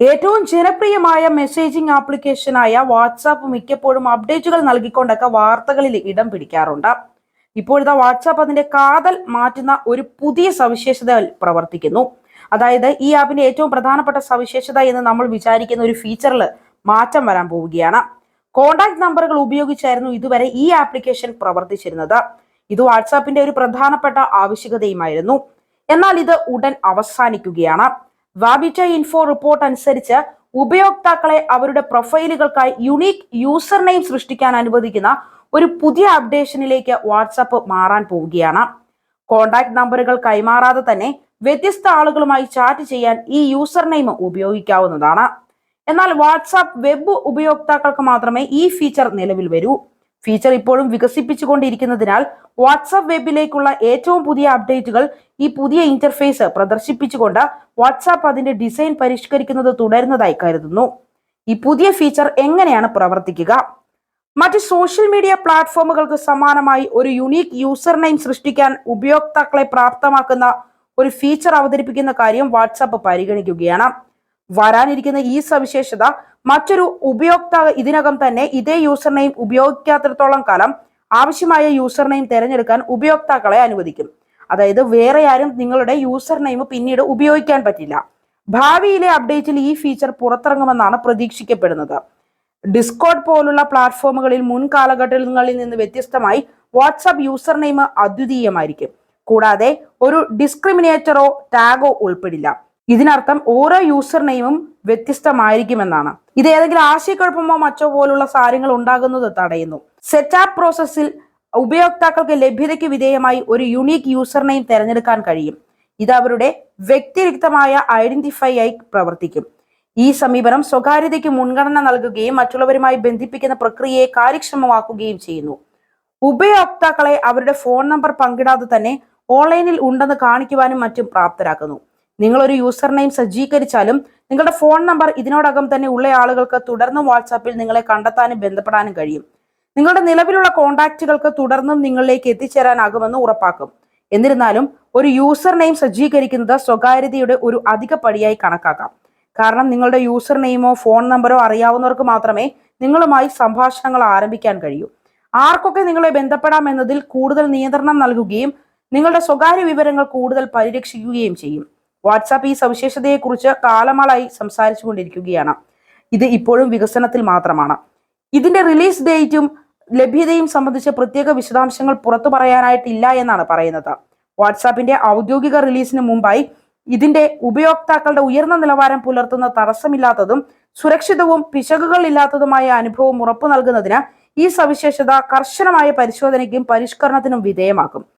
ഏറ്റവും ജനപ്രിയമായ messaging ആപ്ലിക്കേഷനായ WhatsApp മിക്കപ്പോഴും അപ്ഡേറ്റുകൾ നൽകിക്കൊണ്ടൊക്കെ വാർത്തകളിൽ ഇടം പിടിക്കാറുണ്ട്. ഇപ്പോഴത്തെ വാട്സാപ്പ് അതിന്റെ കാതൽ മാറ്റുന്ന ഒരു പുതിയ സവിശേഷത പ്രവർത്തിക്കുന്നു. അതായത് ഈ ആപ്പിന്റെ ഏറ്റവും പ്രധാനപ്പെട്ട സവിശേഷത എന്ന് നമ്മൾ വിചാരിക്കുന്ന ഒരു ഫീച്ചറിൽ മാറ്റം വരാൻ പോവുകയാണ്. കോണ്ടാക്ട് നമ്പറുകൾ ഉപയോഗിച്ചായിരുന്നു ഇതുവരെ ഈ ആപ്ലിക്കേഷൻ പ്രവർത്തിച്ചിരുന്നത്. ഇത് വാട്സാപ്പിന്റെ ഒരു പ്രധാനപ്പെട്ട ആവശ്യകതയുമായിരുന്നു. എന്നാൽ ഇത് ഉടൻ അവസാനിക്കുകയാണ്. വാബിറ്റ ഇൻഫോ റിപ്പോർട്ട് അനുസരിച്ച് ഉപയോക്താക്കളെ അവരുടെ പ്രൊഫൈലുകൾക്കായി യുണീക്ക് യൂസർ നെയിം സൃഷ്ടിക്കാൻ അനുവദിക്കുന്ന ഒരു പുതിയ അപ്ഡേഷനിലേക്ക് വാട്സാപ്പ് മാറാൻ പോവുകയാണ്. കോണ്ടാക്ട് നമ്പറുകൾ കൈമാറാതെ തന്നെ വ്യത്യസ്ത ആളുകളുമായി ചാറ്റ് ചെയ്യാൻ ഈ യൂസർ നെയിം ഉപയോഗിക്കാവുന്നതാണ്. എന്നാൽ വാട്സാപ്പ് വെബ് ഉപയോക്താക്കൾക്ക് മാത്രമേ ഈ ഫീച്ചർ നിലവിൽ വരൂ. ഫീച്ചർ ഇപ്പോഴും വികസിപ്പിച്ചുകൊണ്ടിരിക്കുന്നതിനാൽ വാട്സാപ്പ് വെബിലേക്കുള്ള ഏറ്റവും പുതിയ അപ്ഡേറ്റുകൾ ഈ പുതിയ ഇന്റർഫേസ് പ്രദർശിപ്പിച്ചുകൊണ്ട് വാട്സാപ്പ് അതിന്റെ ഡിസൈൻ പരിഷ്കരിക്കുന്നത് തുടരുന്നതായി കരുതുന്നു. ഈ പുതിയ ഫീച്ചർ എങ്ങനെയാണ് പ്രവർത്തിക്കുക? മറ്റ് സോഷ്യൽ മീഡിയ പ്ലാറ്റ്ഫോമുകൾക്ക് സമാനമായി ഒരു യുണീക്ക് യൂസർ നെയിം സൃഷ്ടിക്കാൻ ഉപയോക്താക്കളെ പ്രാപ്തമാക്കുന്ന ഒരു ഫീച്ചർ അവതരിപ്പിക്കുന്ന കാര്യം വാട്സാപ്പ് പരിഗണിക്കുകയാണ്. വരാനിരിക്കുന്ന ഈ സവിശേഷത മറ്റൊരു ഉപയോക്താവ് ഇതിനകം തന്നെ ഇതേ യൂസർ നെയിം ഉപയോഗിക്കാത്തിടത്തോളം കാലം ആവശ്യമായ യൂസർ നെയിം തിരഞ്ഞെടുക്കാൻ ഉപയോക്താക്കളെ അനുവദിക്കും. അതായത് വേറെ ആരും നിങ്ങളുടെ യൂസർ നെയിം പിന്നീട് ഉപയോഗിക്കാൻ പറ്റില്ല. ഭാവിയിലെ അപ്ഡേറ്റിൽ ഈ ഫീച്ചർ പുറത്തിറങ്ങുമെന്നാണ് പ്രതീക്ഷിക്കപ്പെടുന്നത്. ഡിസ്കോഡ് പോലുള്ള പ്ലാറ്റ്ഫോമുകളിൽ മുൻ കാലഘട്ടങ്ങളിൽ നിന്ന് വ്യത്യസ്തമായി വാട്സപ്പ് യൂസർ നെയിം അദ്വിതീയമായിരിക്കും. കൂടാതെ ഒരു ഡിസ്ക്രിമിനേറ്ററോ ടാഗോ ഉൾപ്പെടില്ല. ഇതിനർത്ഥം ഓരോ യൂസർ നെയിമും വ്യത്യസ്തമായിരിക്കുമെന്നാണ്. ഇത് ഏതെങ്കിലും ആശയക്കുഴപ്പമോ മറ്റോ പോലുള്ള സാരങ്ങൾ ഉണ്ടാകുന്നത് തടയുന്നു. സെറ്റാപ്പ് പ്രോസസ്സിൽ ഉപയോക്താക്കൾക്ക് ലഭ്യതയ്ക്ക് വിധേയമായി ഒരു യുണീക്ക് യൂസർ നെയിം തിരഞ്ഞെടുക്കാൻ കഴിയും. ഇത് അവരുടെ വ്യക്തിരക്തമായ ഐഡന്റിഫൈ ആയി പ്രവർത്തിക്കും. ഈ സമീപനം സ്വകാര്യതയ്ക്ക് മുൻഗണന നൽകുകയും മറ്റുള്ളവരുമായി ബന്ധിപ്പിക്കുന്ന പ്രക്രിയയെ കാര്യക്ഷമമാക്കുകയും ചെയ്യുന്നു. ഉപയോക്താക്കളെ അവരുടെ ഫോൺ നമ്പർ പങ്കിടാതെ തന്നെ ഓൺലൈനിൽ ഉണ്ടെന്ന് കാണിക്കുവാനും മറ്റും പ്രാപ്തരാക്കുന്നു. നിങ്ങൾ ഒരു യൂസർ നെയിം സജ്ജീകരിച്ചാലും നിങ്ങളുടെ ഫോൺ നമ്പർ ഇതിനോടകം തന്നെ ഉള്ള ആളുകൾക്ക് തുടർന്നും വാട്സാപ്പിൽ നിങ്ങളെ കണ്ടെത്താനും ബന്ധപ്പെടാനും കഴിയും. നിങ്ങളുടെ നിലവിലുള്ള കോൺടാക്റ്റുകൾക്ക് തുടർന്നും നിങ്ങളിലേക്ക് എത്തിച്ചേരാനാകുമെന്ന് ഉറപ്പാക്കും. എന്നിരുന്നാലും ഒരു യൂസർ നെയിം സജ്ജീകരിക്കുന്നത് സ്വകാര്യതയുടെ ഒരു അധിക പടിയായി കണക്കാക്കാം. കാരണം നിങ്ങളുടെ യൂസർ നെയിമോ ഫോൺ നമ്പറോ അറിയാവുന്നവർക്ക് മാത്രമേ നിങ്ങളുമായി സംഭാഷണങ്ങൾ ആരംഭിക്കാൻ കഴിയൂ. ആർക്കൊക്കെ നിങ്ങളെ ബന്ധപ്പെടാം എന്നതിൽ കൂടുതൽ നിയന്ത്രണം നൽകുകയും നിങ്ങളുടെ സ്വകാര്യ വിവരങ്ങൾ കൂടുതൽ പരിരക്ഷിക്കുകയും ചെയ്യും. വാട്സാപ്പ് ഈ സവിശേഷതയെക്കുറിച്ച് കാലമാളായി സംസാരിച്ചു കൊണ്ടിരിക്കുകയാണ് ഇത് ഇപ്പോഴും വികസനത്തിൽ മാത്രമാണ്. ഇതിന്റെ റിലീസ് ഡേറ്റും ലഭ്യതയും സംബന്ധിച്ച് പ്രത്യേക വിശദാംശങ്ങൾ പുറത്തു പറയാനായിട്ടില്ല എന്നാണ് പറയുന്നത്. വാട്സാപ്പിന്റെ ഔദ്യോഗിക റിലീസിന് മുമ്പായി ഇതിന്റെ ഉപയോക്താക്കളുടെ ഉയർന്ന നിലവാരം പുലർത്തുന്ന തടസ്സമില്ലാത്തതും സുരക്ഷിതവും പിശകുകൾ ഇല്ലാത്തതുമായ അനുഭവം ഉറപ്പു നൽകുന്നതിന് ഈ സവിശേഷത കർശനമായ പരിശോധനയ്ക്കും പരിഷ്കരണത്തിനും വിധേയമാക്കും.